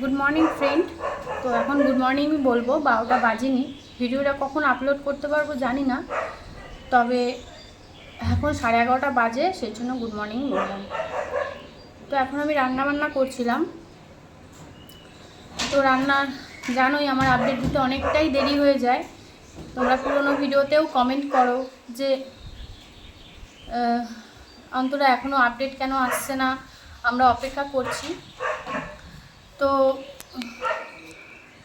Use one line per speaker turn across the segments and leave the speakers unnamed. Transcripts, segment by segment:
Good morning friend তো এখন good morning বলব, বারোটা বাজেনি। ভিডিওটা কখন আপলোড করতে পারব জানি না, তবে এখন সাড়ে এগারোটা বাজে, সেই জন্য গুড মর্নিং বললাম। তো এখন আমি রান্না বান্না করছিলাম। তো রান্নার জানোই আমার আপডেট দিতে অনেকটাই দেরি হয়ে যায়। তোমরা পুরোনো ভিডিওতেও কমেন্ট করো যে অন্তরা এখনও আপডেট কেন আসছে না, আমরা অপেক্ষা করছি। তো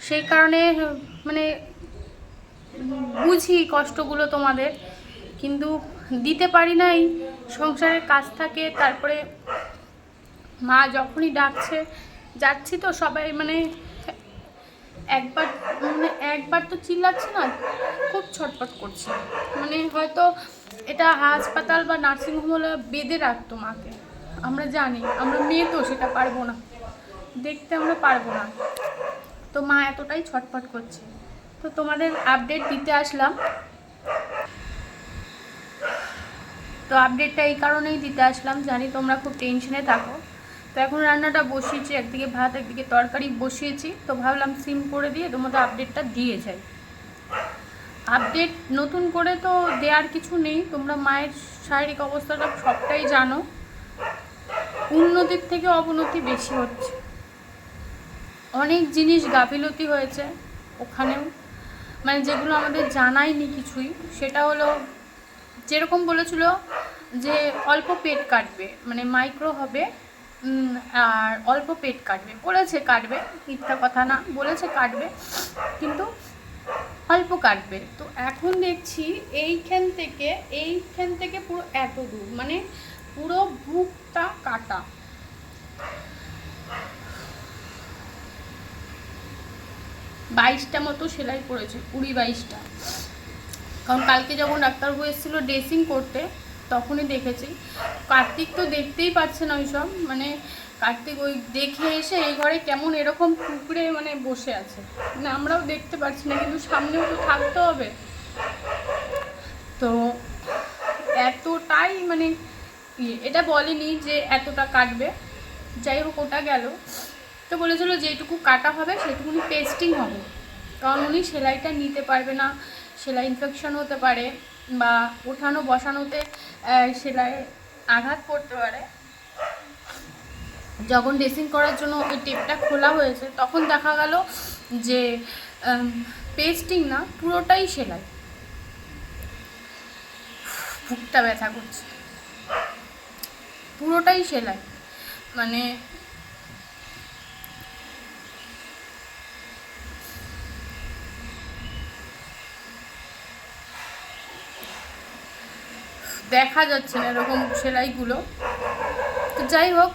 সেই কারণে মানে বুঝি কষ্টগুলো তোমাদের, কিন্তু দিতে পারি নাই সংসারের কাজ থাকে, তারপরে মা যখনই ডাকছে, যাচ্ছি তো সবাই মানে একবার মানে একবার তো চিল্লাচ্ছে না, খুব ছটপট করছে। মানে হয়তো এটা হাসপাতাল বা নার্সিংহোম হলে বেঁধে রাখতো মাকে, আমরা জানি, আমরা মেয়ে তো সেটা পারব না। দেখতে আমরা পারব না। তো মা এতটাই ছটফট করছে। তো তোমাদের আপডেট দিতে আসলাম। তো আপডেটটা এই কারণেই দিতে আসলাম। জানি তোমরা খুব টেনশনে থাকো। তো এখন রান্নাটা বসিয়েছি, একদিকে ভাত, একদিকে তরকারি বসিয়েছি। তো ভাবলাম সিম করে দিয়ে তোমাদের আপডেটটা দিয়ে যাই। আপডেট নতুন করে তো দেওয়ার কিছু নেই। তোমরা মায়ের শারীরিক অবস্থাটা সবটাই জানো। উন্নতির থেকে অবনতি বেশি হচ্ছে। অনেক জিনিস গাফিলতি হয়েছে ওখানেও। মানে যেগুলো আমাদের জানাইনি কিছুই, সেটা হলো যেরকম বলেছিল যে অল্প পেট কাটবে মানে মাইক্রো হবে আর অল্প পেট কাটবে। বলেছে কাটবে, মিথ্যা কথা না, বলেছে কাটবে, কিন্তু অল্প কাটবে। তো এখন দেখছি এইখান থেকে এইখান থেকে পুরো এত দূর মানে পুরো বুকটা কাটা। বাইশটা মতো সেলাই করেছে কুড়ি বাইশটা। কারণ কালকে যখন ডাক্তারবাবু এসেছিল ড্রেসিং করতে তখনই দেখেছি। কার্তিক তো দেখতেই পাচ্ছে না ওইসব মানে কার্তিক ওই দেখে এসে এই ঘরে কেমন এরকম কুকড়ে মানে বসে আছে। মানে আমরাও দেখতে পাচ্ছি না কিন্তু সামনেও তো থাকতে হবে। তো এতটাই মানে ইয়ে, এটা বলেনি যে এতটা কাটবে। যাই হোক ওটা গেল। তো বলেছিল যেটুকু কাটা হবে সেটুকুনি পেস্টিং হবে। কারণ উনি সেলাইটা নিতে পারবে না, সেলাই ইনফেকশন হতে পারে বা ওঠানো বসানোতে সেলাই আঘাত করতে পারে। যখন ড্রেসিং করার জন্য ওই টেপটা খোলা হয়েছে, তখন দেখা গেল যে পেস্টিং না, পুরোটাই সেলাই। বুকটা ব্যথা করছে। পুরোটাই সেলাই। মানে দেখা যাচ্ছে না এরকম সেলাইগুলো। তো যাই হোক।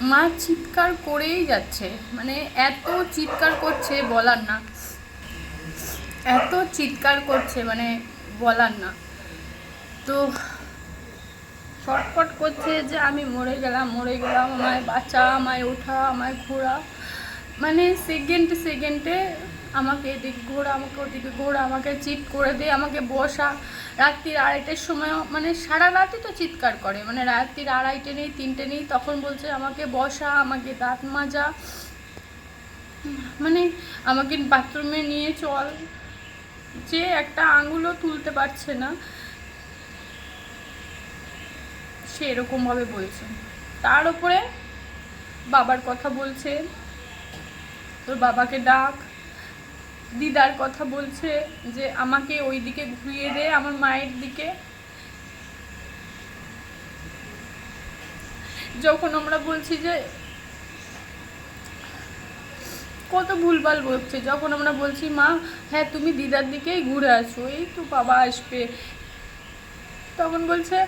মা চিৎকার করেই যাচ্ছে। মানে এত চিৎকার করছে বলার না। এত চিৎকার করছে মানে বলার না। তো ছটফট করছে যে আমি মরে গেলাম মরে গেলাম। আমায় বাঁচা, আমায় ওঠা, আমায় ঘোরা। মানে সেকেন্ডে সেকেন্ডে আমাকে এদিকে ঘোরা, আমাকে ওদিকে ঘোরা, আমাকে চিৎ করে দে, আমাকে বসা। রাত্রির আড়াইটের সময় মানে সারা রাতই তো চিৎকার করে। মানে রাত্রির আড়াইটে নেই, তিনটে নেই, তখন বলছে আমাকে বসা, আমাকে দাঁত মাজা। মানে আমাকে বাথরুমে নিয়ে চল। যে একটা আঙুলও তুলতে পারছে না। সে এরকমভাবে বলছে। তার উপরে বাবার কথা বলছে। তোর বাবাকে ডাক। দিদার কথা বলছে যে, আমাকে ওই দিকে ঘুরিয়ে দে আমার মায়ের দিকে। যখন আমরা বলছি যে, কত ভুলভাল বলছে। যখন আমরা বলছি, মা হ্যাঁ তুমি দিদার দিকেই ঘুরে আসো, এই তো বাবা আসবে। তখন বলছে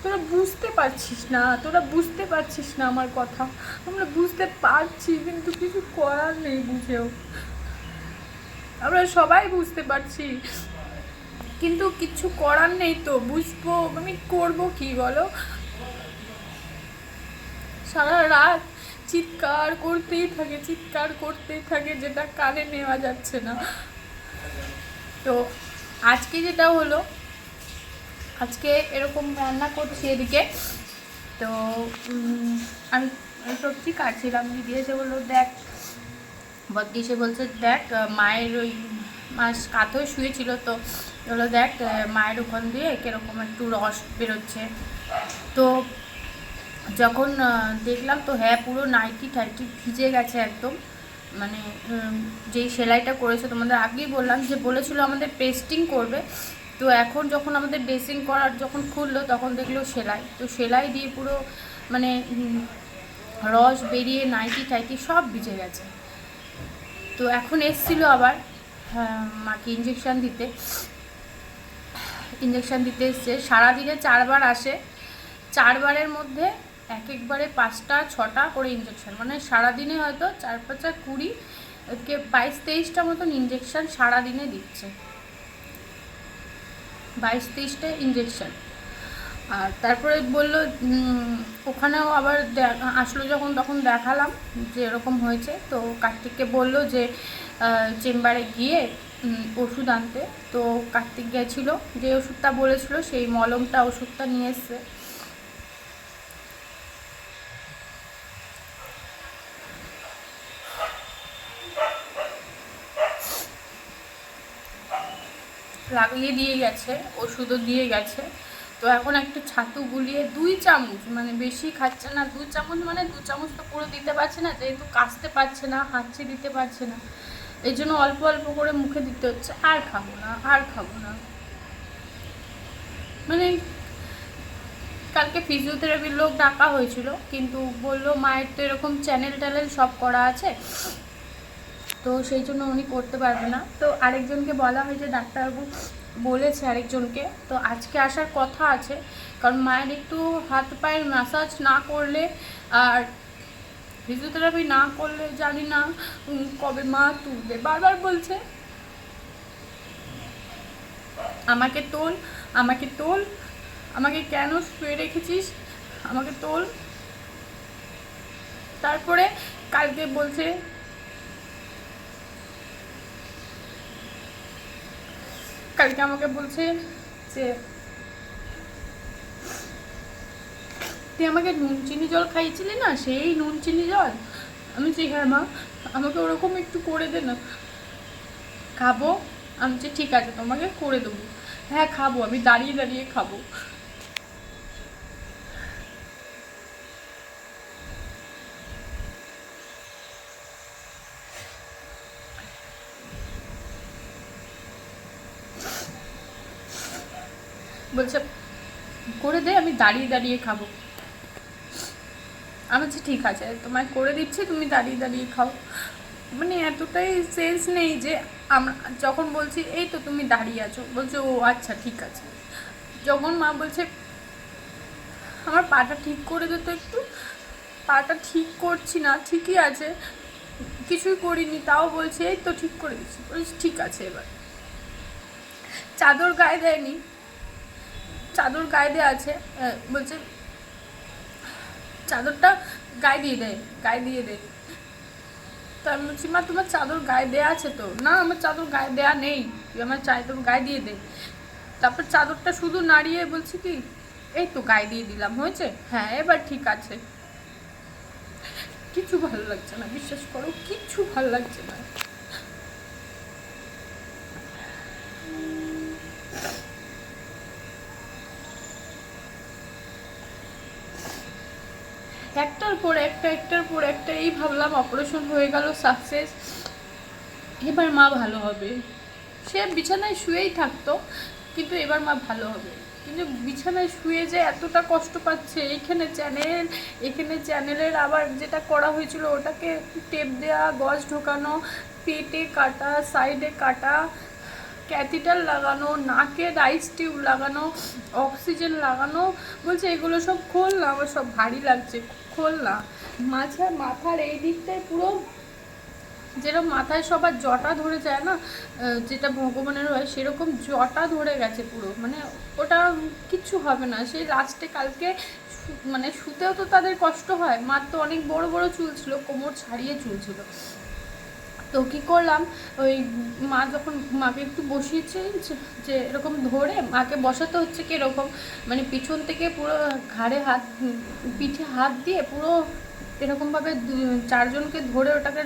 তোরা বুঝতে পারছিস না, তোরা বুঝতে পারছিস না আমার কথা। আমরা বুঝতে পারছি, কিন্তু কিছু করার নেই বুঝেও। আমরা সবাই বুঝতে পারছি, কিন্তু কিছু করার নেই তো, বুঝব, আমি করব কি বলো? সারা রাত চিৎকার করতেই থাকে, চিৎকার করতেই থাকে, যেটা কানে নেওয়া যাচ্ছে না। তো আজকে যেটা হলো আজকে এরকম রান্না করছি এদিকে। তো আমি সবজি কাটছিলাম দিদি এসে বলল, দেখ। বদ্দি এসে বলছে, দেখ, মায়ের ওই মাস কাত হয়ে শুয়েছিল তো। বলল, দেখ, মায়ের ওখান দিয়ে কীরকম একটু রস বেরোচ্ছে। তো যখন দেখলাম তো হ্যাঁ পুরো নাইটি টাইটি ভিজে গেছে একদম। মানে যেই সেলাইটা করেছে তোমাদের আগেই বললাম যে, বলেছিল আমাদের পেস্টিং করবে। তো এখন যখন আমাদের ড্রেসিং করার যখন খুললো তখন দেখল সেলাই। তো সেলাই দিয়ে পুরো মানে রস বেরিয়ে নাইটি টাইটি সব ভিজে গেছে। তো এখন এসছিল আবার হ্যাঁ, মাকে ইঞ্জেকশান দিতে। ইঞ্জেকশান দিতে এসছে। সারাদিনে চারবার আসে। চারবারের মধ্যে এক একবারে পাঁচটা ছটা করে ইঞ্জেকশান মানে সারাদিনে হয়তো চার পাঁচা কুড়ি বাইশ তেইশটা মতন ইঞ্জেকশান সারাদিনে দিচ্ছে। বাইশ তেইশটা ইঞ্জেকশন আর তারপরে বলল ওখানেও আবার আসলো যখন, তখন দেখালাম যে এরকম হয়েছে। তো কার্তিককে বলল যে চেম্বারে গিয়ে ওষুধ আনতে। তো কার্তিক গেছিল, যে ওষুধটা বলেছিল, সেই মলমটা ওষুধটা নিয়ে এসছে। লাগিয়ে দিয়ে গেছে, ওষুধও দিয়ে গেছে। তো এখন একটু ছাতু গুলিয়ে দুই চামচ মানে বেশি খাচ্ছে না দুই চামচ মানে দু চামচ তো পুরো দিতে পারছে না, যেহেতু কাশতে পারছে না, হাঁচি দিতে পারছে না। এই জন্য অল্প অল্প করে মুখে দিতে হচ্ছে, আর খাব না, আর খাব না। মানে কালকে ফিজিওথেরাপির লোক ডাকা হয়েছিল, কিন্তু বলল মায়ের তো এরকম চ্যানেল ট্যানেল সব করা আছে। তো সেই জন্য উনি করতে পারবে না। তো আরেকজনকে বলা হয়েছে ডাক্তারবাবু বলেছে আরেকজনকে। তো আজকে আসার কথা আছে, কারণ মায়ের একটু হাত পায়ের ম্যাসাজ না করলে আর ফিজিওথেরাপি না করলে জানি না কবে মা তুলবে। বারবার বলছে, আমাকে তোল আমাকে তোল, আমাকে কেন শুয়ে রেখেছিস? আমাকে তোল। তারপরে কালকে বলছে কালকে আমাকে বলছে যে, তুই আমাকে নুন, চিনি, জল খাইয়েছিলি না? সেই নুন, চিনি, জল? আমি বলছি হ্যাঁ মা, আমাকে ওরকম একটু করে দে না। খাব? আমি ঠিক আছে, তোমাকে করে দেবো। হ্যাঁ খাব, আমি দাঁড়িয়ে দাঁড়িয়ে খাব। বলছে, করে দে, আমি দাঁড়িয়ে দাঁড়িয়ে খাব। আমি বলছি, ঠিক আছে, তোমায় করে দিচ্ছি, তুমি দাঁড়িয়ে দাঁড়িয়ে খাও। মানে এতটাই সেন্স নেই যে আমরা, যখন বলছি, এই তো তুমি দাঁড়িয়ে আছো। বলছে, ও আচ্ছা ঠিক আছে। যখন মা বলছে, আমার পাটা ঠিক করে দে তো একটু। পাটা ঠিক করছি না, ঠিকই আছে, কিছুই করিনি, তাও বলছে, এই তো ঠিক করে দিচ্ছি। বলছি, ঠিক আছে এবার। চাদর গায়ে দেয়নি। চাদর গায়ে দেওয়া আছে বলছে, চাদরটা গায়ে দিয়ে দেয় গায়ে দিয়ে দে। তো আমি বলছি, মা, তোমার চাদর গায়ে দেওয়া আছে তো? না, আমার চাদর গায়ে দেওয়া নেই, তুই আমার চাদর গায়ে দিয়ে দে। তারপর চাদরটা শুধু নাড়িয়ে বলছি কি, এই তো গায়ে দিয়ে দিলাম, হয়েছে? হ্যাঁ এবার ঠিক আছে। কিছু ভালো লাগছে না, বিশ্বাস করো, কিচ্ছু ভালো লাগছে না একটার পর একটা একটার পর একটা এই ভাবলাম অপারেশন হয়ে গেল সাকসেস এবার মা ভালো হবে। সে বিছানায় শুয়েই থাকতো, কিন্তু এবার মা ভালো হবে। কিন্তু বিছানায় শুয়ে যে এতটা কষ্ট পাচ্ছে এইখানে চ্যানেল এখানে চ্যানেলের আবার যেটা করা হয়েছিল, ওটাকে টেপ দেওয়া গজ ঢোকানো, পেটে কাটা সাইডে কাটা ক্যাথিটার লাগানো, নাকে রাইস টিউব লাগানো অক্সিজেন লাগানো, বলছে এগুলো সব খোল না, আমার সব ভারী লাগছে, খোল না। মাথার মাথার এই দিকটায় পুরো যেরকম মাথায় সবার জটা ধরে যায় না যেটা ভগবানের হয়, সেরকম জটা ধরে গেছে পুরো। মানে ওটা কিচ্ছু হবে না। সেই লাস্টে কালকে মানে শুতেও তো তাদের কষ্ট হয়। মার তো অনেক বড় বড় চুল ছিল, কোমর ছাড়িয়ে চুল ছিল। তো কী করলাম? ওই মা যখন মাকে একটু বসিয়েছে, যে এরকম ধরে মাকে বসাতে হচ্ছে কি এরকম মানে পিছন থেকে পুরো ঘাড়ে হাত পিঠে হাত দিয়ে পুরো এরকমভাবে চারজনকে ধরে ওটাকে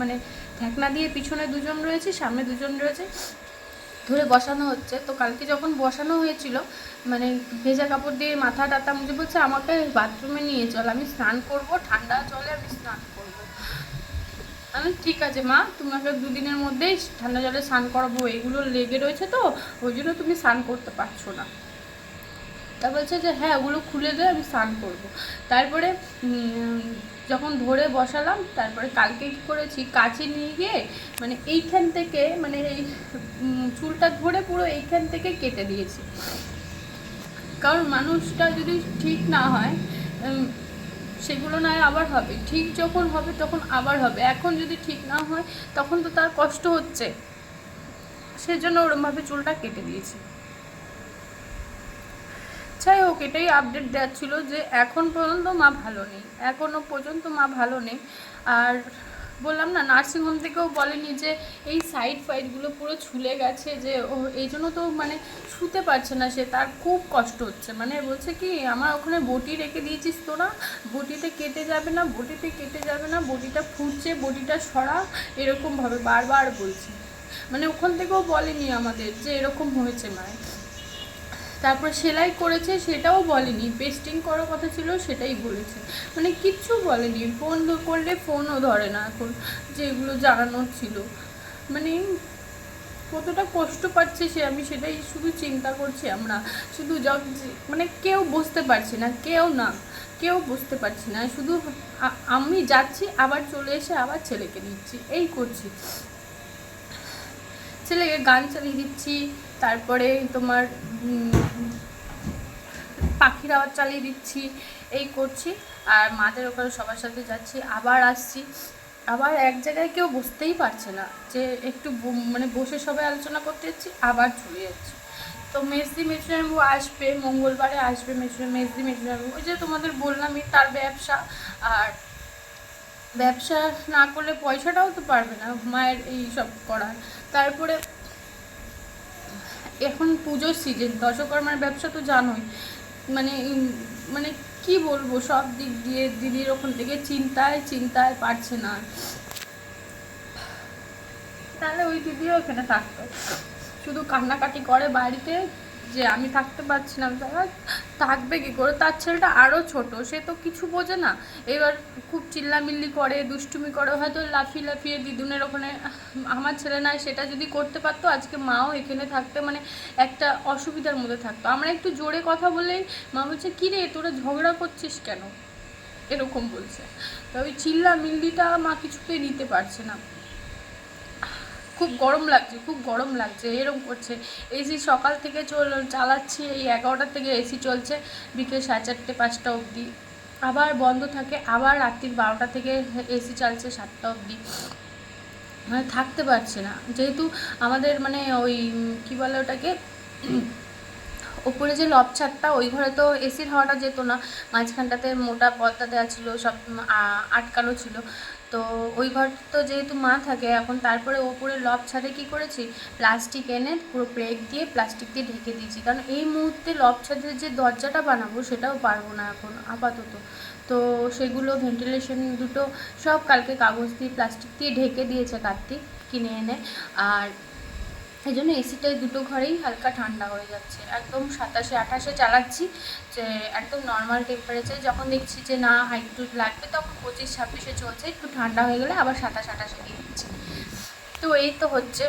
মানে ঢাকনা দিয়ে পিছনে দুজন রয়েছে, সামনে দুজন রয়েছে, ধরে বসানো হচ্ছে। তো কালকে যখন বসানো হয়েছিল মানে ভেজা কাপড় দিয়ে মাথা টাথা মুছে বলছে, আমাকে বাথরুমে নিয়ে চল, আমি স্নান করব, ঠান্ডা জলে আমি স্নান করব। আমি, ঠিক আছে মা, তোমাকে দুদিনের মধ্যেই ঠান্ডা জলে স্নান করাবো, এগুলো লেগে রয়েছে তো, ওই জন্য তুমি স্নান করতে পারছ না। তা বলছে যে হ্যাঁ ওগুলো খুলে দে, আমি স্নান করব। তারপরে যখন ধরে বসালাম, তারপরে কালকে কী করেছি কাছে নিয়ে গিয়ে মানে এইখান থেকে মানে এই চুলটা ধরে পুরো এইখান থেকে কেটে দিয়েছি। কারণ মানুষটা যদি ঠিক না হয় সেগুলো নয় আবার হবে। ঠিক যখন হবে, তখন আবার হবে। এখন যদি ঠিক না হয়, তখন তো তার কষ্ট হচ্ছে। সেজন্য ওরমভাবে চুলটা কেটে দিয়েছি। যাই হোক, এটাই আপডেট দেওয়ার ছিল যে এখন পর্যন্ত মা ভালো নেই। এখনও পর্যন্ত মা ভালো নেই। আর বললাম না নার্সিংহোম থেকেও বলেনি যে এই সাইড ফাইডগুলো পুরো ছুলে গেছে যে ও, এই জন্য তো মানে শুতে পারছে না সে, তার খুব কষ্ট হচ্ছে। মানে বলছে কি, আমার ওখানে বটি রেখে দিয়েছিস তোরা, বটিতে কেটে যাবে না, বটিতে কেটে যাবে না, বটিটা ফুটছে, বটিটা সরা, এরকমভাবে বারবার বলছে। মানে ওখান থেকেও বলেনি আমাদের যে এরকম হয়েছে মায়ের। তারপর সেলাই করেছে, সেটাও বলেনি। পেস্টিং করার কথা ছিল, সেটাই বলেছে। মানে কিচ্ছু বলেনি। ফোন করলে ফোনও ধরে না এখন যেগুলো জানানোর ছিল। মানে কতটা কষ্ট পাচ্ছে সে, আমি সেটাই শুধু চিন্তা করছি আমরা। শুধু মানে কেউ বুঝতে পারছি না, কেউ না, কেউ বুঝতে পারছি না। শুধু আমি যাচ্ছি, আবার চলে এসে আবার ছেলেকে দিচ্ছি। এই করছি। ছেলেকে গান চালিয়ে দিচ্ছি। তারপরে তোমার পাখির আওয়াজ চালিয়ে দিচ্ছি, এই করছি। আর মাদের ওখানে সবার সাথে যাচ্ছি, আবার আসছি। আবার এক জায়গায় কেউ বসতেই পারছে না যে একটু মানে বসে সবাই আলোচনা করতে যাচ্ছি, আবার চলে যাচ্ছি। তো মেসদি মেশিনারিবু আসবে, মঙ্গলবারে আসবে মেশিন মেসদি মেশিনারিবু ওই যে তোমাদের বললামই, তার ব্যবসা। আর ব্যবসা না করলে পয়সাটাও তো পারবে না, মায়ের এই সব করার। তারপরে এখন পুজোর সিজন দশকর্মার ব্যবসা তো জানোই। মানে মানে কি বলব, সব দিক দিয়ে দিদির ওখান থেকে চিন্তায় চিন্তায় পারছে না। তাহলে ওই দিদিও এখানে থাকতো। শুধু কান্নাকাটি করে বাড়িতে যে আমি থাকতে পারছি না তারা থাকবে কি করে? তার ছেলেটা আরও ছোট, সে তো কিছু বোঝে না। এবার খুব চিল্লামিল্লি করে, দুষ্টুমি করে, হয়তো লাফিয়ে লাফিয়ে দিদুনের ওখানে, আমার ছেলে না সেটা যদি করতে পারতো, আজকে মাও এখানে থাকতে মানে একটা অসুবিধার মধ্যে থাকতো। আমরা একটু জোরে কথা বললেই মা বলছে, কী রে, তোরা ঝগড়া করছিস কেন? এরকম বলছে। তো ওই চিল্লা মিল্লিটা মা কিছুতেই নিতে পারছে না। খুব গরম লাগছে, খুব গরম লাগছে, এরম করছে। এসি সকাল থেকে চল, চালাচ্ছি, এই এগারোটার থেকে এসি চলছে, বিকেল সাড়ে চারটে, পাঁচটা অবধি। আবার বন্ধ থাকে, আবার রাত্রির বারোটা থেকে এসি চলছে সাতটা অবধি। মানে থাকতে পারছে না। যেহেতু আমাদের মানে ওই কী বলে ওটাকে? ওপরে যে লব ছাদটা, ওই ঘরে তো এসির হাওয়াটা যেত না। মাঝখানটাতে মোটা পর্দা দেওয়া ছিল, সব আটকানো ছিল। তো ওই ঘর তো যেহেতু মা থাকে, এখন তারপরে ওপরে লব ছাদে কী করেছি? প্লাস্টিক এনে পুরো ব্রেক দিয়ে প্লাস্টিক দিয়ে ঢেকে দিয়েছি। কারণ এই মুহূর্তে লব ছাদের যে দরজাটা বানাবো, সেটাও পারব না এখন আপাতত। তো সেগুলো ভেন্টিলেশন দুটো সব কালকে কাগজ দিয়ে প্লাস্টিক দিয়ে ঢেকে দিয়েছে কার্তিক কিনে এনে। আর এই জন্য এসিটা দুটো ঘরেই হালকা ঠান্ডা হয়ে যাচ্ছে। একদম সাতাশে, আঠাশে চালাচ্ছি যে একদম নর্মাল টেম্পারেচার যখন দেখছি যে না একটু লাগবে তখন পঁচিশ, ছাব্বিশে চলছে, একটু ঠান্ডা হয়ে গেলে আবার সাতাশ, আঠাশে দিয়ে দিচ্ছি। তো এই তো হচ্ছে।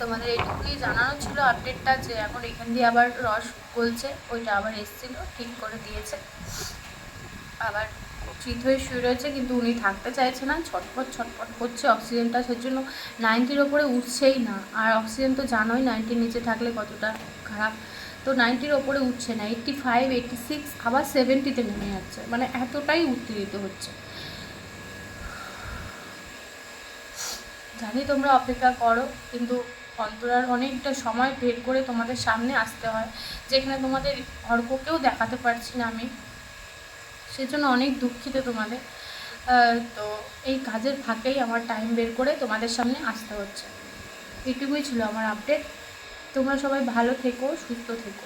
তোমাদের এইটুকুই জানানো ছিল আপডেটটা যে এখন এখান দিয়ে আবার রস গলছে, ওইটা আবার এসছিল, ঠিক করে দিয়েছে। আবার চিত হয়ে শুয়ে রয়েছে, কিন্তু উনি থাকতে চাইছে না। ছটপট ছটপট করছে, অক্সিজেনটা সেজন্য নাইনটির ওপরে উঠছেই না। আর অক্সিজেন তো জানোই, নাইনটির নিচে থাকলে কতটা খারাপ। তো নাইনটির ওপরে উঠছে না। এইট্টি ফাইভ, এইট্টি সিক্স, আবার সেভেন্টিতে নেমে যাচ্ছে। মানে এতটাই উত্তেজিত হচ্ছে। জানি তোমরা অপেক্ষা করো, কিন্তু অন্তরার অনেকটা সময় বের করে তোমাদের সামনে আসতে হয়। যেখানে তোমাদের অর্ককেও দেখাতে পারছি না আমি। সেজন্য অনেক দুঃখিত তোমাদের। তো এই কাজের ফাঁকেই আমার টাইম বের করে তোমাদের সামনে আসতে হচ্ছে। এটুকুই ছিল আমার আপডেট তোমরা সবাই ভালো থেকো, সুস্থ থেকো।